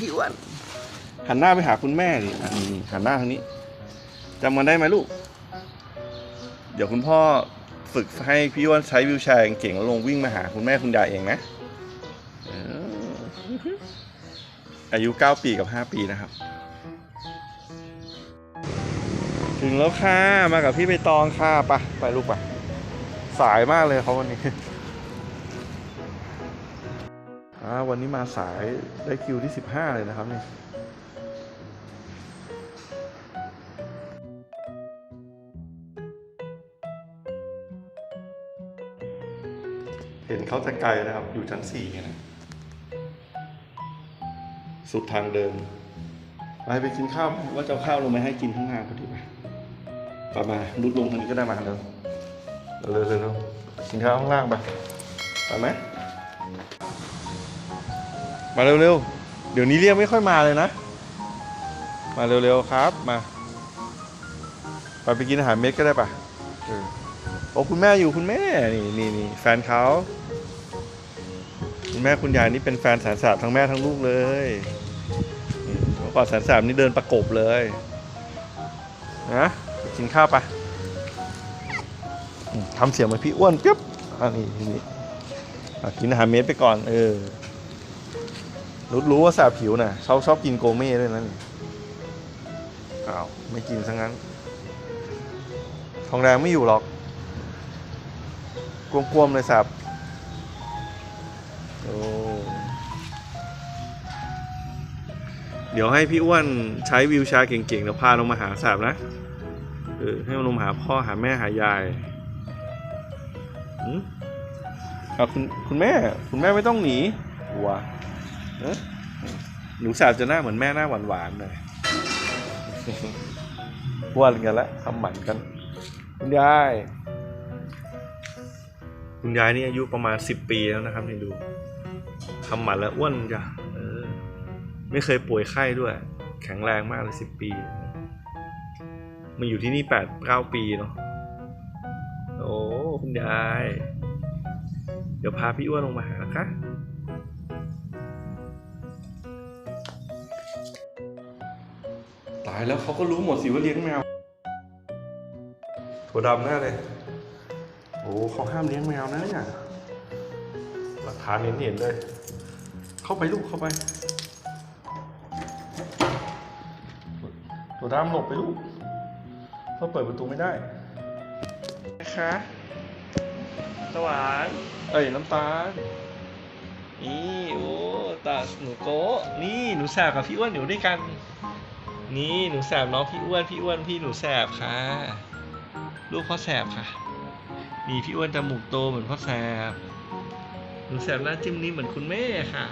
พี่อ้วนหันหน้าไปหาคุณแม่ดิอะนี่นี่หันหน้าทางนี้จำมันได้ไหมลูก เดี๋ยวคุณพ่อฝึกให้พี่อ้วนใช้วิวแชร์เก่งๆแล้วลงวิ่งมาหาคุณแม่คุณยายเองนะเอออายุ 9 ปีกับ 5 ปีนะครับ ถึงแล้วค่ะ มากับพี่ใบตองค่ะไปะไปลูกไปะสายมากเลยเขาวันนี้ อ่าวันนี้มาสายได้คิวที่ 15 เลยนะครับนี่เห็นเขาแต่ไกลนะครับ อยู่ชั้น4ไงนะสุดทางเดินไปไปกินข้าวว่าจะเอาข้าวลงมาให้กินข้างหน้าพอดีไปกลับมาลุดลงทางนี้ก็ได้มาเร็วเร็วเร็วเร็วกินข้าวข้างล่างไปไปไหม มาเร็วเร็วเดี๋ยวนี้เรียกไม่ค่อยมาเลยนะ มาเร็วๆครับมา ไปไปกินอาหารเม็ดก็ได้ปะโอ้คุณแม่อยู่คุณแม่ นี่นี่นี่แฟนเขาคุณแม่คุณยายนี่เป็นแฟนแสนสาบทั้งแม่ทั้งลูกเลยเมื่อก่อนแสนสามนี่เดินประกบเลยนะไปกินข้าวปะทำเสียงเหมือนพี่อ้วนปิ๊บอันนี้นี้อ่กินอาหารเม็ดไปก่อน เออ รู้รู้ว่าแสบผิวน่ะชอบชอบกินโกเม่ด้วยนะนี่อ้าวไม่กินซะงั้น ทองแดงไม่อยู่หรอกกวมๆเลยแสบโอ้เดี๋ยวให้พี่อ้วนใช้วิวแชร์เก่งๆเดี๋ยวพาลงมาหาแสบนะ เออ ให้มันลงมาหาพ่อหาแม่หายายอืมครับคุณคุณแม่ คุณแม่ไม่ต้องหนีวัวเอ๊ะ หนูแสบจะหน้าเหมือนแม่หน้าหวานๆหน่อยอ้วนกันแล้วทำหมันกัน คุณยาย คุณยายนี่อายุประมาณสิบปีแล้วนะครับนี่ดูทำหมันแล้วอ้วนจ้ะเออ ไม่เคยป่วยไข้ด้วย แข็งแรงมากเลยสิบปีมาอยู่ที่นี่แปดเก้าปีเนาะโอ้คุณยาย เดี๋ยวพาพี่อ้วนลงมาหานะคะ ตายแล้วเขาก็รู้หมดสิว่าเลี้ยงแมวถั่วดำแน่เลย โอ้เขาห้ามเลี้ยงแมวนะเนี่ยหลักฐานเห็นเห็นๆเลย เข้าไปลูกเข้าไปตัวดำหลบไปลูกเขาเปิดประตูไม่ได้นะคะสวานเอ้ยน้ำตาลนี่โอ้ตาหนูโก้นี่หนูแสบกับพี่อ้วนอยู่ด้วยกัน นี่หนูแสบน้องพี่อ้วนพี่อ้วนพี่หนูแสบค่ะ ลูกพ่อแสบค่ะนี่พี่อ้วนจมูกโตเหมือนพ่อแสบ หนูแสบหน้าจิ้มนี้เหมือนคุณแม่ค่ะ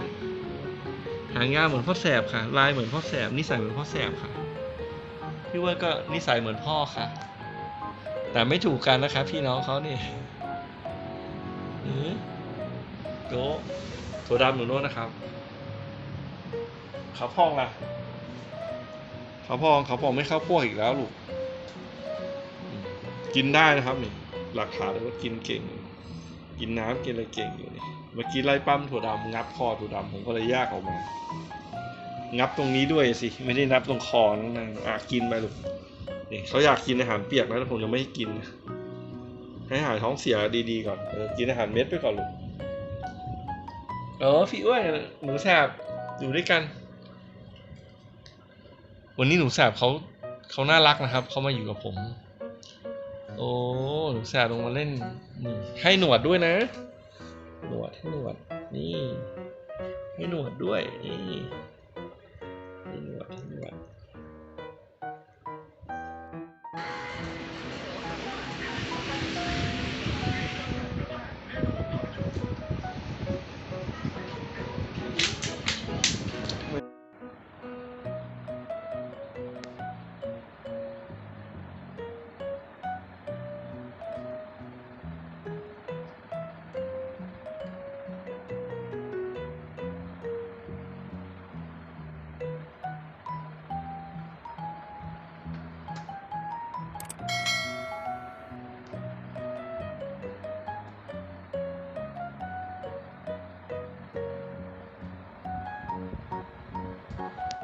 หางยาวเหมือนพ่อแสบค่ะ ลายเหมือนพ่อแสบนิสัยเหมือนพ่อแสบค่ะ พี่อ้วนก็นิสัยเหมือนพ่อค่ะ แต่ไม่ถูกกันนะครับพี่น้องเขาเนี่หือโกถั่วดำหนูโน้นนะครับขาพองล่ะ เขาพองเขาพองไม่เข้าพวกอีกแล้วลูก กินได้นะครับนี่ หลักฐานเลยว่ากินเก่ง กินน้ำกินอะไรเก่งอยู่นี่ เมื่อกี้ไล่ปั้มถั่วดำงับคอถั่วดำผมก็เลยแยกออกมา งับตรงนี้ด้วยสิ ไม่ได้นับตรงคอนั่นนะอะกินไปลูก นี่เขาอยากกินอาหารเปียกนะแต่ผมยังไม่ให้กิน ให้หายท้องเสียดีๆก่อนกินอาหารเม็ดไปก่อนลูกเออพี่อ้วนหนูแสบอยู่ด้วยกัน วันนี้หนูแสบเขาเขาน่ารักนะครับ เขามาอยู่กับผม โอ้หนูแสบลงมาเล่นนี่ให้หนวดด้วยนะ หนวดให้หนวดนี่ ให้หนวดด้วยนี่ให้หนวดให้